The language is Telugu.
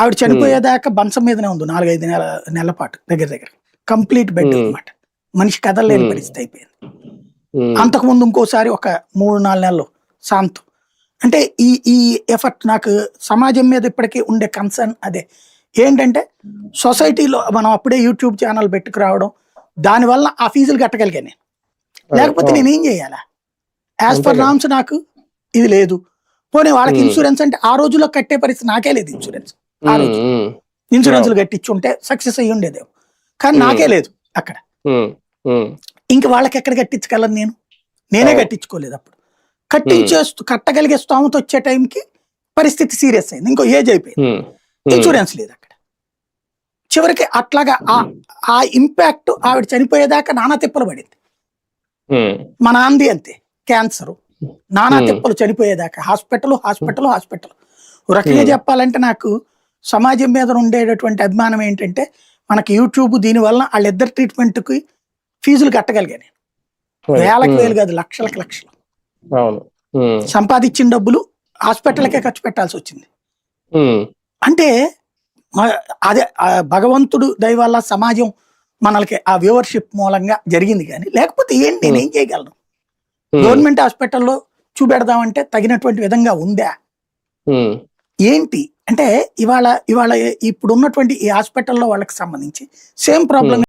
ఆవిడ చనిపోయేదాకా బంచం మీదనే ఉంది నాలుగైదు నెల నెలల పాటు దగ్గర దగ్గర. Complete bed. అన్నమాట. మనిషి కదలలేని. పరిస్థితి అయిపోయింది. అంతకుముందు ఇంకోసారి ఒక మూడు నాలుగు నెలలు శాంతం. అంటే ఈ ఈ ఎఫర్ట్ నాకు సమాజం మీద ఇప్పటికీ ఉండే కన్సర్న్ అదే. ఏంటంటే సొసైటీలో మనం అప్పుడే యూట్యూబ్ ఛానల్ పెట్టుకురావడం దానివల్ల ఆ ఫీజులు కట్టగలిగాను నేను. లేకపోతే. నేను ఏం చేయాలా? As per. నామ్స్ నాకు ఇది లేదు. పోనీ వాళ్ళకి. ఇన్సూరెన్స్ అంటే ఆ రోజుల్లో కట్టే పరిస్థితి నాకే లేదు ఇన్సూరెన్స్ ఆ ఉమ్, రోజు ఉమ్, ఇన్సూరెన్స్లు కట్టించుంటే సక్సెస్ అయ్యి ఉండేదేమో. కానీ. నాకే లేదు అక్కడ. ఇంక వాళ్ళకి ఎక్కడ కట్టించగలను నేను? నేనే. కట్టించుకోలేదు అప్పుడు. కట్టించేస్తూ కట్టగలిగే స్తోమత వచ్చే టైంకి పరిస్థితి సీరియస్ అయింది. ఇంకో ఏజ్ అయిపోయింది. ఇన్సూరెన్స్ లేదు అక్కడ. చివరికి అట్లాగా ఆ- ఆ ఇంపాక్ట్ ఆవిడ చనిపోయేదాకా నానా తిప్పలు పడింది. మా నాంది అంతే. క్యాన్సర్. నానా. తిప్పలు చనిపోయేదాకా. Hospital hospital hospital. రకంగా. చెప్పాలంటే నాకు సమాజం మీద ఉండేటటువంటి అభిమానం ఏంటంటే మనకి యూట్యూబ్ దీనివల్ల వాళ్ళిద్దరు ట్రీట్మెంట్కి ఫీజులు కట్టగలిగాను నేను. వేలకు వేలు కాదు లక్షలకు లక్షలు. సంపాదించిన డబ్బులు హాస్పిటల్కే ఖర్చు పెట్టాల్సి వచ్చింది. అంటే అదే భగవంతుడు దయ వల్ల సమాజం మనకి ఆ వ్యూవర్షిప్ మూలంగా జరిగింది కానీ లేకపోతే ఏంటి నేను ఏం చేయగలను? గవర్నమెంట్ హాస్పిటల్లో చూపెడదామంటే తగినటువంటి విధంగా ఉందా? ఏంటి? అంటే ఇవాళ ఇవాళ ఇప్పుడు ఉన్నటువంటి ఈ హాస్పిటల్లో వాళ్ళకి సంబంధించి సేమ్ ప్రాబ్లం